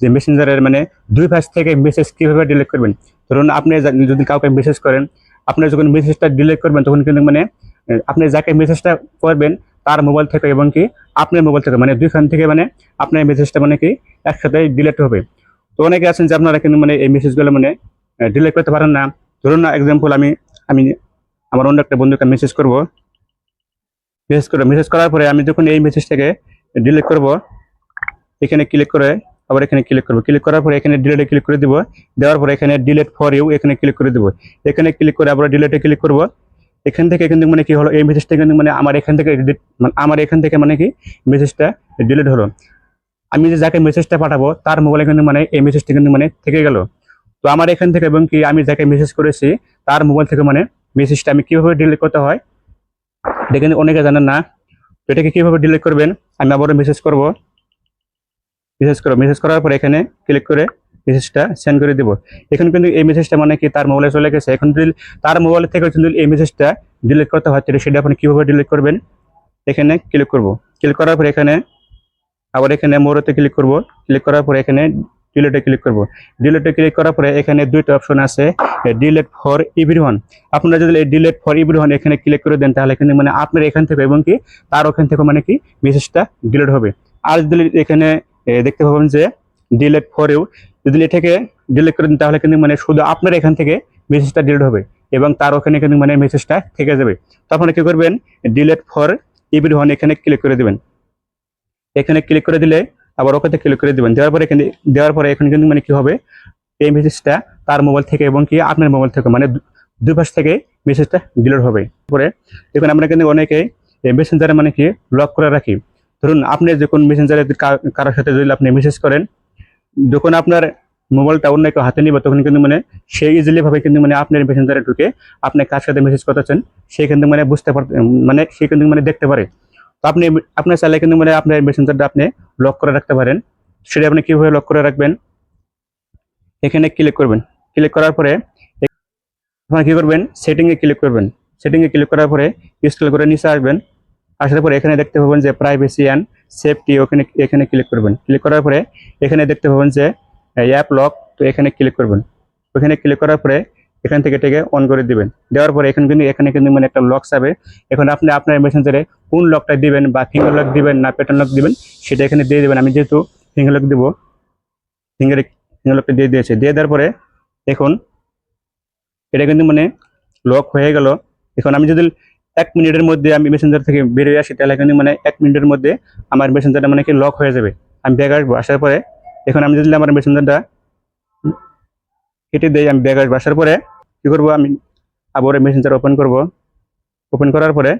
যে মেসেঞ্জারের মানে দুই পাশ থেকে মেসেজ কীভাবে ডিলিট করবেন? ধরুন আপনি যদি কাউকে মেসেজ করেন, আপনি যখন মেসেজটা ডিলিট করবেন, তখন কিন্তু মানে আপনি যাকে মেসেজটা করবেন, তার মোবাইল থেকে এবং কি আপনার মোবাইল থেকে মানে দুইখান থেকে মানে আপনার মেসেজটা মানে কি একসাথে ডিলিট হবে। তো অনেকে আছেন যে আপনারা কিন্তু মানে এই মেসেজগুলো মানে ডিলিট করতে পারেন না। ধরুন না এক্সাম্পল আমি আমি আমার অন্য একটা বন্ধুকে মেসেজ করব। মেসেজ করে মেসেজ করার পরে আমি যখন এই মেসেজটাকে ডিলিট করব, এখানে ক্লিক করে আবার এখানে ক্লিক করব। ক্লিক করার পরে এখানে ডিলেটে ক্লিক করে দিব। দেওয়ার পরে এখানে ডিলেট ফর ইউ এখানে ক্লিক করে দিব। এখানে ক্লিক করে আবার ডিলেটে ক্লিক করব। এখান থেকে কিন্তু মানে কি হলো? এই মেসেজটা কিন্তু মানে আমার এখান থেকে মানে আমার এখান থেকে মানে কি মেসেজটা ডিলিট হলো। আমি যে যাকে মেসেজটা পাঠাবো, তার মোবাইলে কিন্তু মানে এই মেসেজটা কিন্তু মানে থেকে গেল। তো আমার এখান থেকে এবং কি আমি যাকে মেসেজ করেছি, তার মোবাইল থেকে মানে মেসেজটা আমি কীভাবে ডিলিট করতে হয়, এটা কিন্তু অনেকে জানেন না। তো এটাকে কীভাবে ডিলিট করবেন? আমি আবারও মেসেজ করব। মেসেজ করো। মেসেজ করার পর এখানে ক্লিক করে মেসেজটা সেন্ড করে দিব। এখন কিন্তু এই মেসেজটা মানে কি তার মোবাইলে চলে গেছে? এখন যদি তার মোবাইল থেকে যদি এই মেসেজটা ডিলিট করতে হয়, তাহলে সেটা আপনি কীভাবে ডিলিট করবেন? এখানে ক্লিক করব। ক্লিক করার পর এখানে আবার এখানে মোড়তে ক্লিক করব। ক্লিক করার পর এখানে ডিলেটে ক্লিক করব। ডিলেটে ক্লিক করার পরে এখানে দুইটা অপশন আছে ডিলেট ফর এভরিওয়ান আপনারা যদি এই ডিলেট ফর এভরিওয়ান এখানে ক্লিক করে দেন, তাহলে কিন্তু মানে আপনার এখান থেকে এবং কি তার ওখান থেকে মানে কি মেসেজটা ডিলেট হবে। আর যদি এখানে দেখতে পাবেন যে ডিলেট ফর ইউ যদি এটাকে ডিলিট করে দেন, তাহলে কিন্তু মানে শুধু আপনার এখান থেকে মেসেজটা ডিলিট হবে এবং তার ওখানে কিন্তু মানে মেসেজটা থেকে যাবে। তো আপনারা কি করবেন? ডিলেট ফর এভরিওয়ান এখানে ক্লিক করে দিবেন। এখানে ক্লিক করে দিলে আবার ওখানে ক্লিক করে দিবেন। দেওয়ার পরে এখানে দেওয়ার পরে এখন কিন্তু মানে কি হবে? এই মেসেজটা তার মোবাইল থেকে এবং কি আপনার মোবাইল থেকে মানে দু- দুই পাশ থেকে মেসেজটা ডিলিট হবে। পরে এখন আমরা কিন্তু অনেকেই মেসেঞ্জারে মানে কি লক করে রাখি। ধরুন আপনি যখন মেসেঞ্জারে কারোর সাথে যদি আপনি মেসেজ করেন, যখন আপনার মোবাইলটা অন্য কেউ হাতে নিবে, তখন কিন্তু মানে সে ইজিলিভাবে কিন্তু মানে আপনার মেসেঞ্জারে ঢুকে আপনি কার সাথে মেসেজ করতেছেন, সে কিন্তু মানে বুঝতে পারতে মানে সে কিন্তু মানে দেখতে পারে। তো আপনি আপনার চাইলে কিন্তু মানে আপনার মেসেঞ্জারটা আপনি লক করে রাখতে পারেন। সেটা আপনি কীভাবে লক করে রাখবেন? এখানে ক্লিক করবেন। ক্লিক করার পরে আপনারা কি করবেন? সেটিংয়ে ক্লিক করবেন। সেটিংয়ে ক্লিক করার পরে স্ক্রল করে নিচে আসবেন। আসার পরে এখানে দেখতে পাবেন যে প্রাইভেসি অ্যান্ড সেফটি ওখানে, এখানে ক্লিক করবেন। ক্লিক করার পরে এখানে দেখতে পাবেন যে অ্যাপ লক তো এখানে ক্লিক করবেন। ওখানে ক্লিক করার পরে এখান থেকে এটাকে অন করে দিবেন। দেওয়ার পরে এখানে কিন্তু এখানে কিন্তু মানে একটা লক যাবে এখন আপনি আপনার মেসেঞ্জারে কোন লকটা দিবেন বা ফিঙ্গার লক দিবেন না প্যাটার্ন লক দিবেন, সেটা এখানে দিয়ে দেবেন। আমি যেহেতু ফিঙ্গার লক দিব ফিঙ্গার ফিঙ্গার লকটা দিয়ে দিয়েছে। দিয়ে দেওয়ার পরে এখন এটা কিন্তু মানে লক হয়ে গেল। এখন আমি যদি এক মিনিটের মধ্যে আমি মেসেঞ্জার থেকে বেরিয়ে আসি, তাহলে কিন্তু মানে এক মিনিটের মধ্যে আমার মেসেঞ্জারটা মানে কি লক হয়ে যাবে। আমি ব্যাগ আসব, আসার পরে এখন আমি যদি আমার মেসেঞ্জারটা কেটে দেই, আমি ব্যাগ আসব, আসার পরে কি করব, আমি আবার মেসেঞ্জার ওপেন করব। ওপেন করার পরে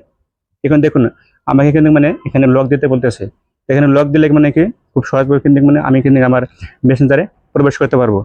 এখন দেখুন, আমাকে কিন্তু মানে এখানে লক দিতে বলতেছে। এখানে লক দিলে মানে কি খুব সহজভাবে কিন্তু মানে আমি কিন্তু আমার মেসেঞ্জারে প্রবেশ করতে পারব।